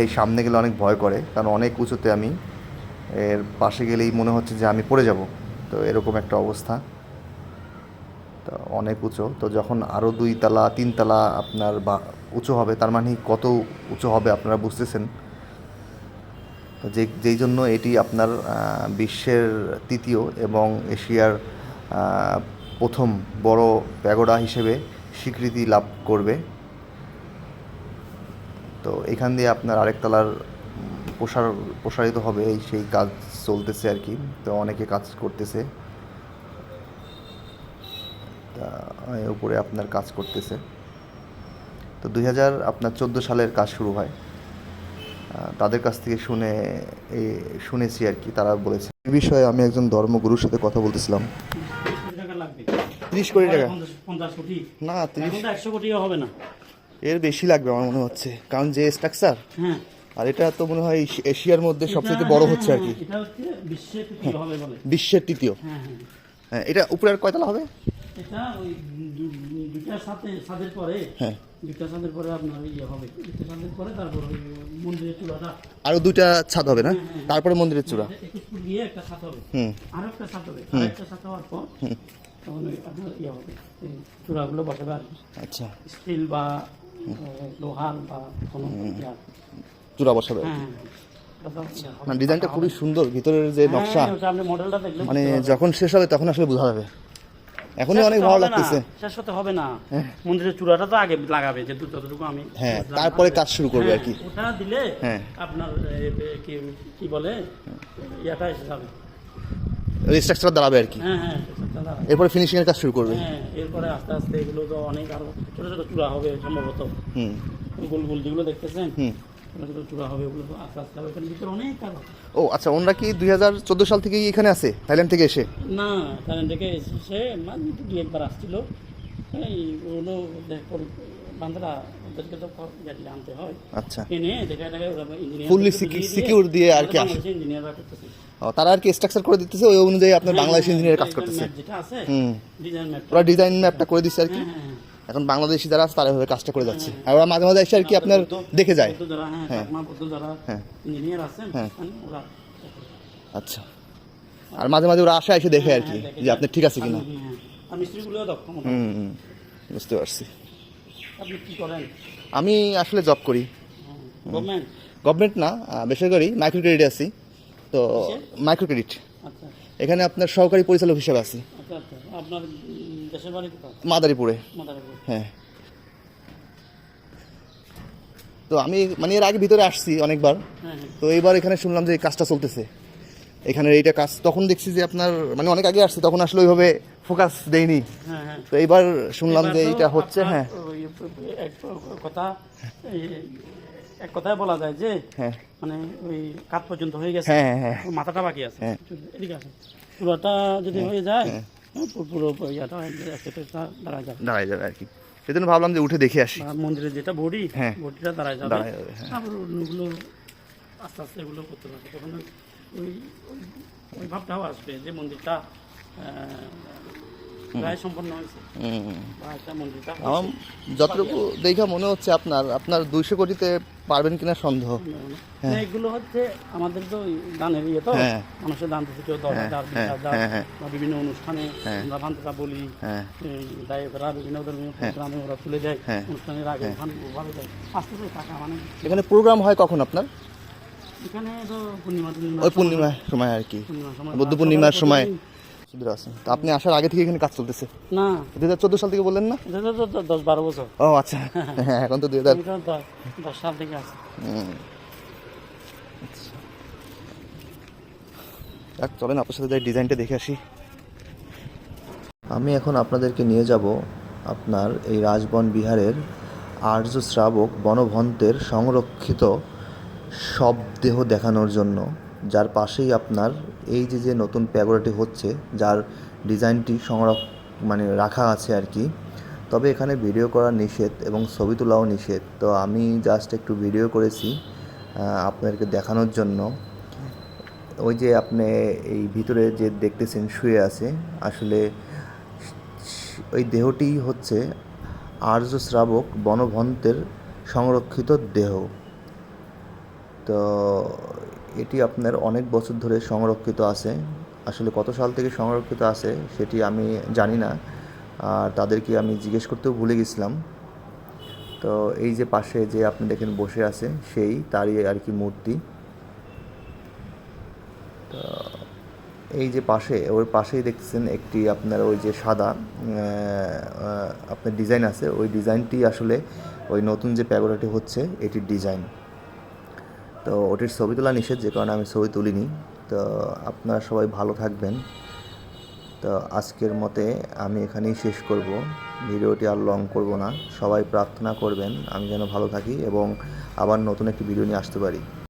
এই সামনে গেলে অনেক ভয় করে, কারণ অনেক উঁচুতে আমি, এর পাশে গেলেই মনে হচ্ছে যে আমি পড়ে যাব। তো এরকম একটা অবস্থা। তো অনেক উঁচু। তো যখন আরও দুই তালা, তিন তালা আপনার বা, উঁচু হবে, তার মানে কত উঁচু হবে আপনারা বুঝতেছেন? তো যে, যেই জন্য এটি আপনার বিশ্বের তৃতীয় এবং এশিয়ার প্রথম বড় প্যাগোডা হিসেবে স্বীকৃতি লাভ করবে। তো এখান দিয়ে আপনার আরেক তলার প্রসার প্রসারিত হবে এই সেই কাজ চলতেছে আর কি। তো অনেকে কাজ করতেছে। তা এর উপরে আপনার কাজ করতেছে। তো দুই হাজার আপনার চোদ্দ সালের কাজ শুরু হয়। তাদের কাছ থেকে শুনে এই শুনেছি আর কি তারা বলেছে। এই বিষয়ে আমি একজন ধর্মগুরুর সাথে কথা বলতেছিলাম। কোটি তিরিশ কোটি টাকা। কোটি? না তিরিশ একশো কোটিও হবে না। এর বেশি লাগবে আমার মনে হচ্ছে। কারণ যে স্ট্রাকচার হ্যাঁ। আর এটা তো মনে হয় এশিয়ার মধ্যে সবচেয়ে বড় হ্যাঁ, হচ্ছে আর কি। বিশ্বের তৃতীয় হবে বলে। বিশ্বের তৃতীয়। হ্যাঁ হ্যাঁ। হ্যাঁ এটা উপরে আর কয়তলা হবে? এটা ওই দু- সাথে ছাদের পরে। হ্যাঁ। পরে আপনার ইয়ে হবে। দুইটা ছাদের পরে তারপর ওই মন্দিরের চূড়াটা। আরও দুইটা ছাদ হবে না? তারপরে মন্দিরের চূড়া। একুশ ফুট গিয়ে একটা ছাদ হবে। হুম। আরও একটা ছাদ হবে। আর একটা ছাদ হওয়ার পর তখন ওই আপনার ইয়ে হবে। চূড়াগুলো বসাবে আর আচ্ছা। স্টিল বা লোহার বা কোনো চূড়া বসাবে। হ্যাঁ হ্যাঁ, ডিজাইনটা খুবই সুন্দর। ভিতরের যে নকশা হ্যাঁ, মডেলটা দেখলে মানে যখন শেষ হবে তখন আসলে বোঝা যাবে। এখনই অনেক ভালো লাগতেছে। শেষ হতে হবে না। মন্দিরের চূড়াটা তো আগে লাগাবে যেহেতু যতটুকু আমি হ্যাঁ তারপরে কাজ শুরু করবে আর কি। হ্যাঁ, ওটা দিলে হ্যাঁ। আপনার কি বলে? ইয়াটা এসে যাবে। স্ট্রাকচার দাঁড়াবে আর কি। হ্যাঁ হ্যাঁ। এরপরে ফিনিশিং এর কাজ শুরু করবে। হ্যাঁ এরপরে আস্তে আস্তে এগুলো তো অনেক আরও ছোট ছোট চূড়া হবে সম্ভবত। হুম। গোল গোল যেগুলো দেখতেছেন হুম। ও আচ্ছা ওনারা কি দুই হাজার চোদ্দ সাল থেকেই এখানে আছে থাইল্যান্ড থেকে এসে? না থাইল্যান্ড থেকে এসে মানে দুই একবার আসছিল। এই ওগুলো বান্ধরা ওদেরকে তো গাড়ি আনতে হয়। আচ্ছা। এনে দেখে দেখে ওরা ইঞ্জিনিয়ার Fully secu- দিয়ে আর কি আসে। ইঞ্জিনিয়াররা করতেছে। ও, তারা আর কি স্ট্রাকচার করে দিতেছে ওই অনুযায়ী আপনার বাংলাদেশ ইঞ্জিনিয়ার কাজ করতেছে। যেটা আছে হুম। ডিজাইন ম্যাপ ওরা ডিজাইন ম্যাপটা করে দিচ্ছে আর কি। হ্যাঁ হ্যাঁ এখন বাংলাদেশি যারা আছে তারা এভাবে কাজটা করে যাচ্ছে। আর ওরা মাঝে মাঝে এসে আর কি আপনার দেখে যায়। হ্যাঁ হ্যাঁ। ইঞ্জিনিয়ার হ্যাঁ। ওরা আচ্ছা। আর মাঝে মাঝে ওরা আসে এসে দেখে আর কি যে আপনি ঠিক আছে কিনা। বুঝতে পারছি। আমি আসলে জব করি। গভর্নমেন্ট না বেসরকারি মাইক্রো ক্রেডিট আছি। তো মাইক্রো ক্রেডিট আচ্ছা। এখানে আপনার সহকারী পরিচালক হিসেবে আছি। আচ্ছা আচ্ছা। মাদারীপুরে। হ্যাঁ। তো আমি মানে এর আগে ভিতরে আসছি অনেকবার। হ্যাঁ হ্যাঁ। তো এইবার এখানে শুনলাম যে কাজটা চলতেছে। এখানে এইটা কাজ তখন দেখছি যে আপনার মানে অনেক আগে আসছি তখন আসলে ওইভাবে ফোকাস দেয়নি হ্যাঁ হ্যাঁ। তো এইবার শুনলাম যে এটা হচ্ছে হ্যাঁ। এক কথা এক কথায় বলা যায় যে হ্যাঁ। মানে ওই কাঠ পর্যন্ত হয়ে গেছে। মাথাটা বাকি আছে। এদিকে আছে পুরোটা যদি হয়ে যায় পুরো ইয়াটা দাঁড়ায় যাবে। আর কি। সেই জন্য ভাবলাম যে উঠে দেখে আসি। আর মন্দিরের যেটা বডি হ্যাঁ। বডিটা দাঁড়ায় যাবে। দাঁড়ায় যাবে। তারপর অন্যগুলো আস্তে আস্তে এগুলো করতে পারবে তখন ওই- ওই ভাবটাও আসবে যে মন্দিরটা মন্দিরটা আমার যতটুকু দেখা মনে হচ্ছে আপনার আপনার দুইশো কোটিতে পারবেন কিনা সন্দেহ? না, এগুলো হচ্ছে আমাদের তো দানের ইয়ে তো হ্যাঁ। মানুষের দান থেকে কেউ দশ হ্যাঁ, হাজার বিশ হ্যাঁ, হাজার হ্যাঁ, হ্যাঁ। বা বিভিন্ন অনুষ্ঠানে হ্যাঁ। আমরা ভান্তিটা বলি। হ্যাঁ। এই গায়করা বিভিন্ন প্রোগ্রামে ওরা তুলে দেয়। হ্যাঁ। অনুষ্ঠানের আগে ওভাবে দেয়। আস্তে আস্তে টাকা মানে এখানে প্রোগ্রাম হয় কখন আপনার? এখানে তো পূর্ণিমা ওই পূর্ণিমার সময় আর কি। বুদ্ধ পূর্ণিমার সময়। সুবিধা আছে। তো আপনি আসার আগে থেকে এখানে কাজ চলতেছে? না। দুই হাজার চোদ্দ সাল থেকে বললেন না? দশ বারো বছর। ও আচ্ছা। হ্যাঁ এখন তো দুই হাজার দশ সাল থেকে আছি। যাক, চলেন আপনার সাথে যাই ডিজাইনটা দেখে আসি। আমি এখন আপনাদেরকে নিয়ে যাব আপনার এই রাজবন বিহারের আর্য শ্রাবক বনভন্তের সংরক্ষিত সব দেহ দেখানোর জন্য। যার পাশেই আপনার এই যে যে নতুন প্যাগোডাটি হচ্ছে, যার ডিজাইনটি সংরক্ষ মানে রাখা আছে আর কি। তবে এখানে ভিডিও করা নিষেধ এবং ছবি তোলাও নিষেধ। তো আমি জাস্ট একটু ভিডিও করেছি আপনাদেরকে দেখানোর জন্য। ওই যে আপনি এই ভিতরে যে দেখতেছেন, শুয়ে আছে, আসলে ওই দেহটি হচ্ছে আর্য শ্রাবক বনভন্তের সংরক্ষিত দেহ। তো এটি আপনার অনেক বছর ধরে সংরক্ষিত আছে। আসলে কত সাল থেকে সংরক্ষিত আছে সেটি আমি জানি না। আর তাদেরকে আমি জিজ্ঞেস করতেও ভুলে গেছিলাম। তো এই যে পাশে যে আপনি দেখেন বসে আছে, সেই তারই আর কি মূর্তি। তো এই যে পাশে, ওর পাশেই দেখতেছেন একটি আপনার ওই যে সাদা আপনার ডিজাইন আছে। ওই ডিজাইনটি আসলে ওই নতুন যে প্যাগোডাটি হচ্ছে, এটির ডিজাইন। তো ওটির ছবি তোলা নিষেধ, যে কারণে আমি ছবি তুলিনি। তো আপনারা সবাই ভালো থাকবেন। তো আজকের মতে আমি এখানেই শেষ করব। ভিডিওটি আর লং করব না। সবাই প্রার্থনা করবেন, আমি যেন ভালো থাকি এবং আবার নতুন একটি ভিডিও নিয়ে আসতে পারি।